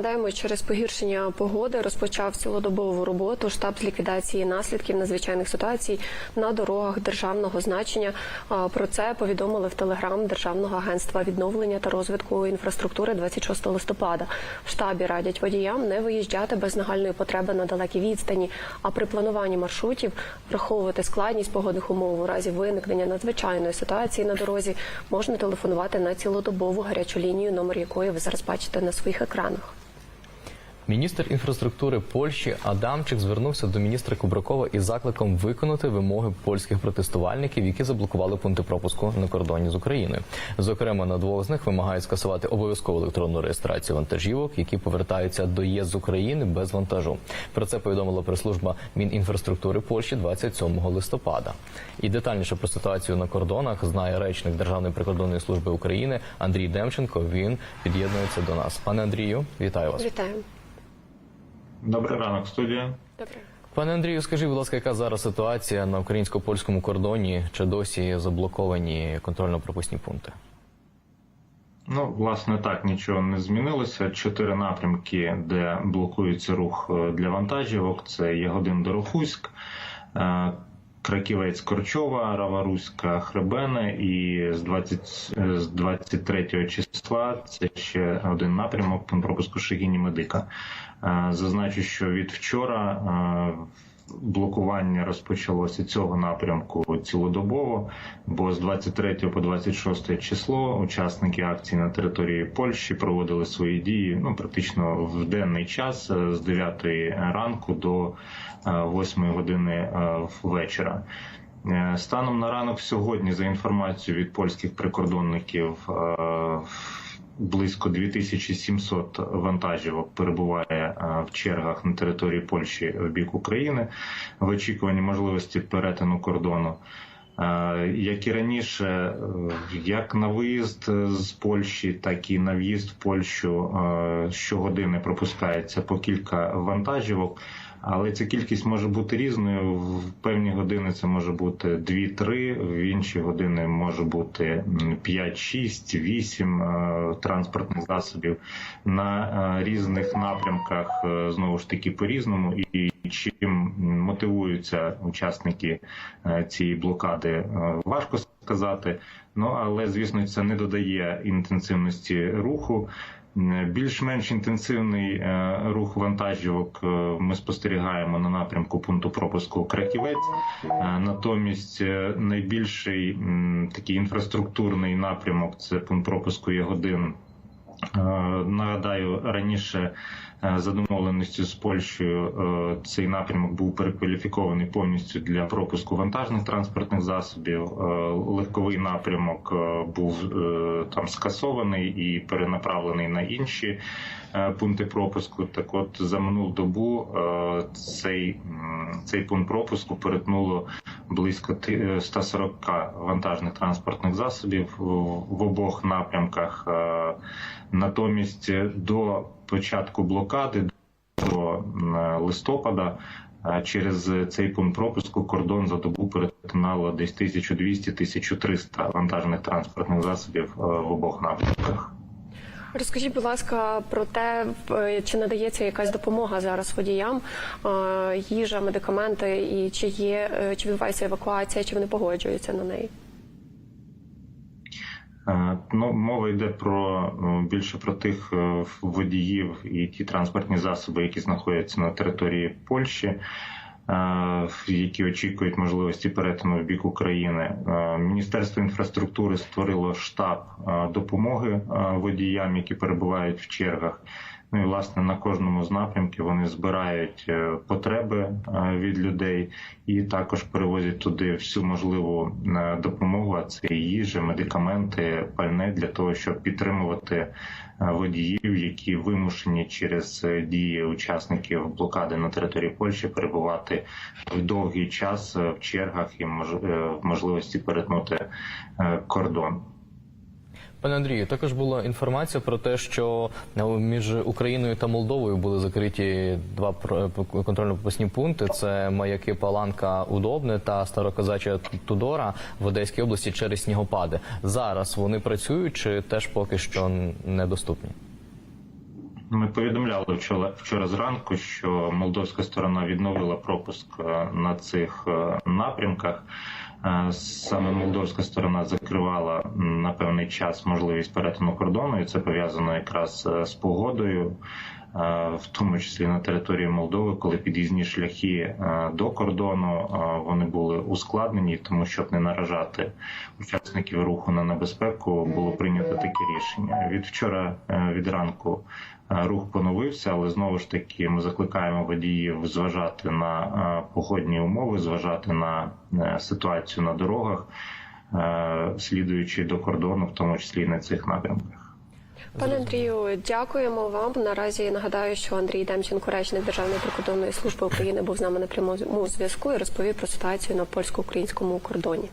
Нагадаємо, через погіршення погоди розпочав цілодобову роботу штаб з ліквідації наслідків надзвичайних ситуацій на дорогах державного значення. Про це повідомили в телеграм Державного агентства відновлення та розвитку інфраструктури 26 листопада. В штабі радять водіям не виїжджати без нагальної потреби на далекі відстані, а при плануванні маршрутів враховувати складність погодних умов у разі виникнення надзвичайної ситуації на дорозі. Можна телефонувати на цілодобову гарячу лінію, номер якої ви зараз бачите на своїх екранах. Міністр інфраструктури Польщі Адамчик звернувся до міністра Кубракова із закликом виконати вимоги польських протестувальників, які заблокували пункти пропуску на кордоні з Україною. Зокрема, на двох з них вимагають скасувати обов'язкову електронну реєстрацію вантажівок, які повертаються до ЄС з України без вантажу. Про це повідомила прес-служба Мінінфраструктури Польщі 27 листопада. І детальніше про ситуацію на кордонах знає речник Державної прикордонної служби України Андрій Демченко. Він під'єднується до нас. Пане Андрію, вітаю вас. Вітаю. Добрий ранок, студія. Добре. Пане Андрію, скажіть, будь ласка, яка зараз ситуація на українсько-польському кордоні? Чи досі заблоковані контрольно-пропускні пункти? Ну, власне, так нічого не змінилося. Чотири напрямки, де блокується рух е, для вантажівок. Це Ягодин Дорохуськ, е, Краківець Корчова, Раваруська, Хребене і з 20, е, з 23 числа це ще один напрямок по пропуску Шигіні Медика. Е, Зазначу, що від вчора е, блокування розпочалося цього напрямку цілодобово, бо з 23 по 26 число учасники акції на території Польщі проводили свої дії ну практично в денний час е, з 9 ранку до 8 години е, вечора. Е, Станом на ранок сьогодні, за інформацією від польських прикордонників, е, близько 2700 вантажівок перебуває е, в чергах на території Польщі в бік України в очікуванні можливості перетину кордону. Е, Як і раніше, е, як на виїзд з Польщі, так і на в'їзд в Польщу щогодини пропускається по кілька вантажівок. Але ця кількість може бути різною. В певні години це може бути 2-3, в інші години може бути м, 5, 6, 8 е, транспортних засобів на е, різних напрямках е, знову ж таки по-різному. І чим мотивуються учасники цієї блокади, важко сказати. Ну але звісно, це не додає інтенсивності руху. Більш-менш інтенсивний е, рух вантажівок е, ми спостерігаємо на напрямку пункту пропуску Краківець. Е, Натомість найбільший такий інфраструктурний напрямок це пункт пропуску Ягодин. Е, Нагадаю, раніше е, за домовленістю з Польщею е, цей напрямок був перекваліфікований повністю для пропуску вантажних транспортних засобів. Легковий напрямок був там скасований і перенаправлений на інші пункти пропуску. Так от за минулу добу цей, цей пункт пропуску перетнуло близько ти- е, 140 вантажних транспортних засобів в обох напрямках. Е, Натомість до початку блокади до листопада е, через цей пункт пропуску кордон за добу перетинало десь 1200-1300 вантажних транспортних засобів в обох напрямках. Розкажіть, будь ласка, про те, чи надається якась допомога зараз водіям, е, їжа, медикаменти, і чи є е, чи відбувається евакуація, чи вони погоджуються на неї? Е, Ну, мова йде про більше про тих водіїв і ті транспортні засоби, які знаходяться на території Польщі, які очікують можливості перетину в бік України. Е, Міністерство інфраструктури створило штаб е, допомоги е, водіям, які перебувають в чергах. Ну і власне на кожному з напрямків вони збирають е, потреби е, від людей і також перевозять туди всю можливу е, допомогу. А це їжа, медикаменти, пальне для того, щоб підтримувати водіїв, які вимушені через дії учасників блокади на території Польщі перебувати в довгий час в чергах і в можливості перетнути кордон. Пане Андрію, також була інформація про те, що е, між Україною та Молдовою були закриті два про- контрольно-пропускні пункти: це маяки Паланка Удобне та Староказача Тудора в Одеській області через снігопади. Зараз вони працюють чи теж поки що недоступні? Ми повідомляли вчора, вчора зранку, що молдовська сторона відновила пропуск е, на цих е, напрямках. Е, Саме молдовська сторона закривала на певний час можливість перетину кордону, і це пов'язано якраз е, з погодою, в тому числі на території Молдови, коли під'їзні шляхи е, до кордону е, вони були ускладнені, тому щоб не наражати учасників руху на небезпеку, було прийнято таке рішення. Від вчора е, від ранку е, рух поновився, але знову ж таки ми закликаємо водіїв зважати на е, погодні умови, зважати на е, ситуацію на дорогах, е, слідуючи до кордону, в тому числі і на цих напрямках. Пане Андрію, дякуємо вам. Наразі нагадаю, що Андрій Демченко, речник Державної прикордонної служби України, був з нами на прямому зв'язку і розповів про ситуацію на польсько-українському кордоні.